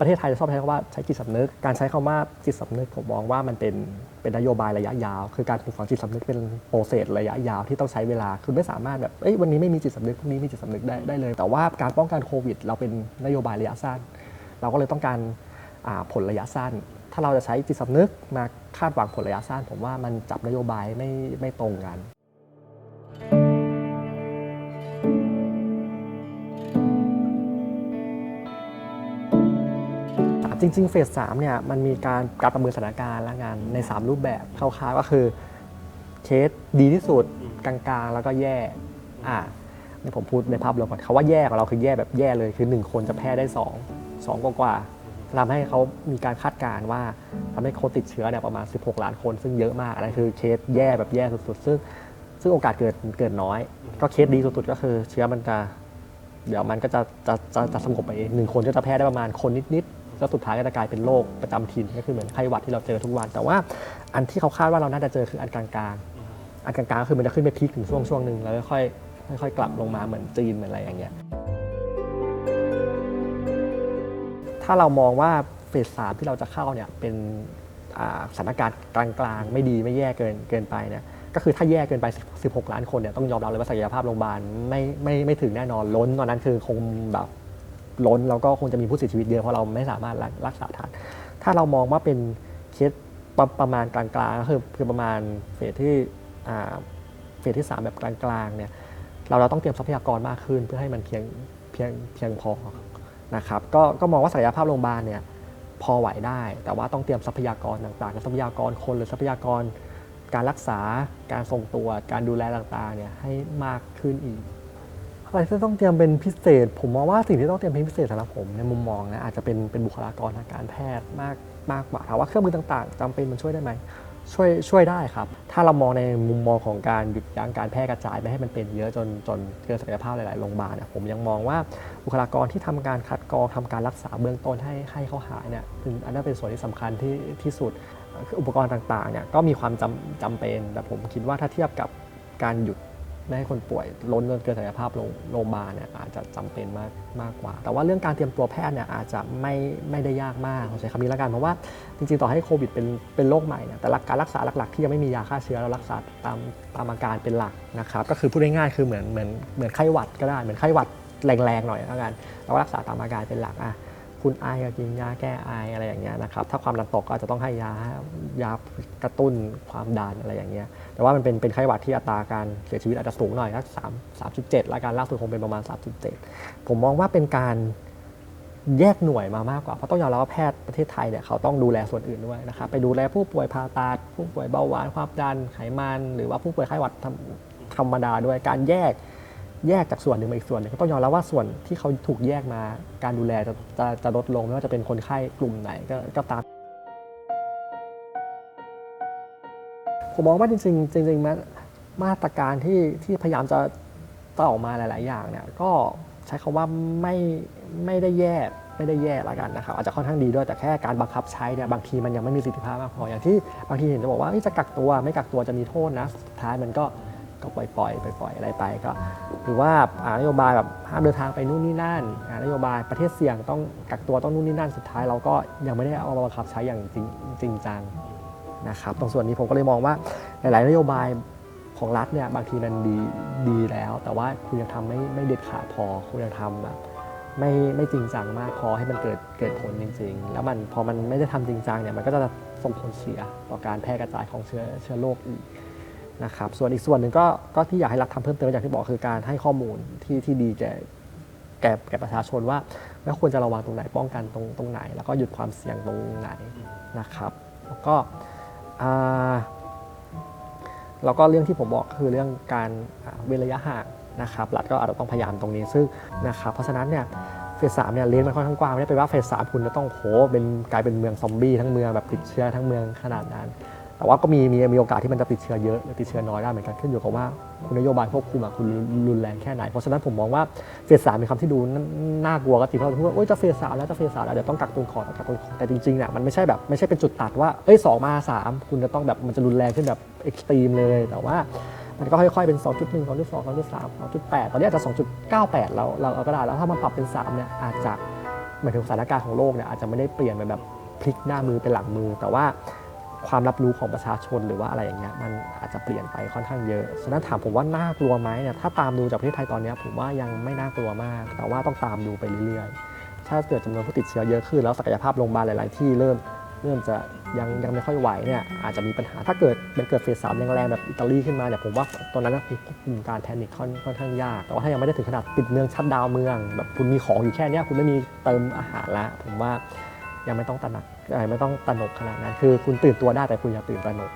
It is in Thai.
ประเทศไทยจะชอบใช้คำว่าใช้จิตสำนึก การใช้คำว่าจิตสำนึกผมมองว่ามันเป็นเป็นนโยบายระยะยาว คือการปลูกฝังจิตสำนึกเป็นโปรเซสระยะยาวที่ต้องใช้เวลาคือไม่สามารถแบบเอ้ยวันนี้ไม่มีจิตสำนึกพรุ่งนี้มีจิตสำนึกได้ได้เลย แต่ว่าการป้องกันโควิด เราเป็นนโยบายระยะสั้น เราก็เลยต้องการผลระยะสั้น ถ้าเราจะใช้จิตสำนึกมาคาดหวังผลระยะสั้น ผมว่ามันจับนโยบายไม่ไม่ตรงกัน จริงๆเฟสสามเนี่ยมันมีการการประเมินสถานการณ์และงานใน 3 รูปแบบคร่าวๆก็คือเคสดีที่สุดกลางๆ แล้วก็แย่อ่านี่ผมพูดในภาพรวมก่อนเขาว่าแย่ของเราคือแย่แบบแย่เลยคือ 1 คนจะแพร่ได้ 2 2กว่ากว่าๆทำให้เขามีการคาดการณ์ว่าทำให้คนติดเชื้อเนี่ยประมาณ 16 ล้านคนซึ่งเยอะมากอันนั้นคือเคสแย่แบบแย่สุดๆ ซึ่งซึ่งโอกาสเกิดเกิดน้อย ก็เคสดีสุดๆก็คือเชื้อมันจะเดี๋ยวมันก็จะจะจะจะสงบไปเองหนึ่งคนก็จะแพร่ได้ประมาณคนนิดๆ แล้วสุดท้ายก็จะกลายเป็นโรคประจำถิ่นก็คือเหมือนไข้หวัดที่เราเจอทุกวัน แต่ว่าอันที่เขาคาดว่าเราน่าจะเจอคืออันกลางๆอันกลางๆก็คือมันจะขึ้นไปพีคถึงช่วงช่วงหนึ่งแล้วค่อยๆค่อยๆกลับลงมาเหมือนจีนเหมือนอะไรอย่างเงี้ยถ้าเรามองว่าเฟสสามที่เราจะเข้าเนี่ยเป็นอ่าสถานการณ์กลางๆ ไม่ดีไม่แย่เกินเกินไปเนี่ยก็คือถ้าแย่เกินไป 16 ล้านคนเนี่ยต้องยอมรับเลยว่าศักยภาพโรงพยาบาลไม่ไม่ไม่ถึงแน่นอนล้นตอนนั้นคือคงแบบ ล้น แล้วก็คงจะมีผู้เสียชีวิตเยอะเพราะเราไม่สามารถรักษาทันถ้าเรามองว่าเป็นเคสประประมาณกลางๆก็คือคือประมาณเฟสที่เฟสที่ 3 แบบกลางๆเนี่ยเราเราต้องเตรียมทรัพยากรมากขึ้น เพื่อให้มันเพียงเพียงเพียงพอนะครับก็ก็มองว่าศักยภาพโรงพยาบาลเนี่ยพอไหวได้ แต่ว่าต้องเตรียมทรัพยากรต่างๆทรัพยากรคนหรือทรัพยากรการรักษาการทรงตัวการดูแลต่างๆเนี่ยให้มากขึ้นอีก อะไรที่ต้องเตรียมเป็นพิเศษ ผมมองว่าสิ่งที่ต้องเตรียมเป็นพิเศษสำหรับผมในมุมมองนะอาจจะเป็นเป็นบุคลากรทางการแพทย์มากมากกว่าถามว่าเครื่องมือต่างๆจำเป็นมันช่วยได้ไหมช่วยช่วยได้ครับ ถ้าเรามองในมุมมองของการหยุดยั้งการแพร่กระจายไม่ให้มันเป็นเยอะจนจนเกินศักยภาพหลายๆโรงพยาบาลเนี่ยผมยังมองว่าบุคลากรที่ทำการคัดกรองทำการรักษาเบื้องต้นให้ให้เขาหายเนี่ยเป็นอันนั้นเป็นส่วนที่สำคัญที่ที่สุดอุปกรณ์ต่างๆเนี่ยก็มีความจำจำเป็นแต่ผมคิดว่าถ้าเทียบกับการหยุด ไม่ให้คนป่วยล้นจนเกินศักยภาพโรงพยาบาลเนี่ยอาจจะจำเป็นมากมากกว่า แต่ว่าเรื่องการเตรียมตัวแพทย์เนี่ยอาจจะไม่ไม่ได้ยากมากผมใช้คำนี้ล้วกันเพราะว่าจริงๆ ต่อให้โควิดเป็นเป็นโรคใหม่เนี่ยแต่หลักการรักษาหลักๆ ที่ยังไม่มียาฆ่าเชื้อเรารักษาตามตามอาการเป็นหลักนะครับก็คือพูดง่ายๆคือเหมือนเหมือนเหมือนไข้หวัดก็ได้เหมือนไข้หวัดแรงๆหน่อยแล้วกันเราก็รักษาตามอาการเป็นหลักอะ คุณไอก็กินยาแก้ไออะไรอย่างเงี้ยนะครับถ้าความดันตกก็อาจจะต้องให้ยายากระตุ้นความดันอะไรอย่างเงี้ยแต่ว่ามันเป็นเป็นไข้หวัดที่อัตราการเสียชีวิตอาจจะสูงหน่อยสักสามสามจุดเจ็ดและการล่าสุดคงเป็นประมาณ 3.7 ผมมองว่าเป็นการแยกหน่วยมามากกว่า เพราะต้องยอมรับว่าแพทย์ประเทศไทยเนี่ยเขาต้องดูแลส่วนอื่นด้วยนะครับไปดูแลผู้ป่วยผ่าตัดผู้ป่วยเบาหวานความดันไขมัน หรือว่าผู้ป่วยไข้หวัดธรรมธรรมดาด้วยการแยก แยกจากส่วนหนึ่งมาอีกส่วนหนึ่งก็ต้องยอมรับว่าส่วนที่เขาถูกแยกมาการดูแลจะจะจะลดลงไม่ว่าจะเป็นคนไข้กลุ่มไหนก็ก็ตามผมมองว่าจริงๆจริงๆมามาตรการที่ที่พยายามจะต่อออกมาหลาย ๆ อย่างเนี่ยก็ใช้คำว่าไม่ไม่ได้แย่ไม่ได้แย่ละกันนะครับอาจจะค่อนข้างดีด้วยแต่แค่การบังคับใช้เนี่ยบางทีมันยังไม่มีประสิทธิภาพมากพออย่างที่บางทีเห็นจะบอกว่าจะกักตัวไม่กักตัวจะมีโทษนะสุดท้ายมันก็ ก็ปล่อยปล่อยปล่อยอะไรไปก็หรือว่านโยบายแบบห้ามเดินทางไปนู่นนี่นั่นนโยบายประเทศเสี่ยงต้องกักตัวต้องนู่นนี่นั่นสุดท้ายเราก็ยังไม่ได้เอามาบังคับใช้อย่างจริงจริงจังนะครับตรงส่วนนี้ผมก็เลยมองว่าหลาย ๆ นโยบายของรัฐเนี่ยบางทีมันดีดีแล้ว แต่ว่าคุณยังทำไม่ไม่เด็ดขาดพอคุณยังทำแบบไม่ไม่จริงจังมากพอให้มันเกิดเกิดผลจริง ๆ แล้วมันพอมันไม่ได้ทำจริงจังเนี่ยมันก็จะส่งผลเสียต่อการแพร่กระจายของเชื้อเชื้อโรคอีก นะครับส่วนอีกส่วนหนึ่งก็ก็ที่อยากให้รัฐทำเพิ่มเติมอย่างที่บอกคือการให้ข้อมูลที่ที่ดีแก่แก่แก่ประชาชนว่าว่าควรจะระวังตรงไหนป้องกันตรงตรงไหน แล้วก็หยุดความเสี่ยงตรงไหนนะครับแล้วก็แล้วก็เรื่องที่ผมบอกก็คือเรื่องการเว้นระยะห่างนะครับรัฐก็อาจจะต้องพยายามตรงนี้ซึ่งนะครับเพราะฉะนั้นเนี่ยเฟสสามเนี่ยเลนมันค่อนข้างกว้างไม่ได้แปลว่าเฟสสามคุณจะต้องโหเป็นกลายเป็นเมืองซอมบี้ทั้งเมืองแบบติดเชื้อทั้งเมืองขนาดนั้น แต่ว่าก็มีมีมีโอกาสที่มันจะติดเชื้อเยอะหรือติดเชื้อน้อยได้เหมือนกันขึ้นอยู่กับว่าคุณนโยบายควบคุมอะคุณรุนแรงแค่ไหน เพราะฉะนั้นผมมองว่าเฟสสามเป็นคำที่ดูน่ากลัวก็จริงเพราะเราพูดว่าโอ๊ยจะเฟสสามแล้วจะเฟสสามแล้วเดี๋ยวต้องกักตุนของกักตุนของแต่จริงๆเนี่ยมันไม่ใช่แบบไม่ใช่เป็นจุดตัดว่าเอ้ยสองมาสามคุณจะต้องแบบมันจะรุนแรงขึ้นแบบเอ็กซ์ตรีมเลยแต่ว่ามันก็ค่อยๆเป็น 2.1 2.2 2.3 2.8 ตอนนี้อาจจะ 2.98เราเราเราก็ได้แล้วถ้ามันปรับเป็น 3 เนี่ยอาจจะหมายถึงสถานการณ์ของโลกเนี่ยอาจจะไม่ได้เปลี่ยนไปแบบพลิกหน้ามือเป็นหลังมือ แต่ว่า ความรับรู้ของประชาชนหรือว่าอะไรอย่างเงี้ยมันอาจจะเปลี่ยนไปค่อนข้างเยอะ ฉะนั้นถามผมว่าน่ากลัวไหมเนี่ยถ้าตามดูจากประเทศไทยตอนนี้ผมว่ายังไม่น่ากลัวมาก แต่ว่าต้องตามดูไปเรื่อยๆ ถ้าเกิดจำนวนผู้ติดเชื้อเยอะขึ้น แล้วศักยภาพโรงพยาบาลหลาย ๆ ที่เริ่มเริ่มจะยังยังไม่ค่อยไหวเนี่ยอาจจะมีปัญหาถ้าเกิดมันเกิดเฟสสามแรงแบบอิตาลีขึ้นมาเนี่ยผมว่าตอนนั้นคือควบคุมการแพนิคค่อนค่อนข้างยากแต่ว่าถ้ายังไม่ได้ถึงขนาดปิดเมืองชัดดาวเมืองแบบคุณมีของอยู่แค่เนี้ยคุณไม่มีเติมอาหารละผมว่า ยังไม่ต้องตระหนักไม่ต้องตระหนกขนาดนั้นคือคุณตื่นตัวได้แต่คุณอย่าตื่นตระหนก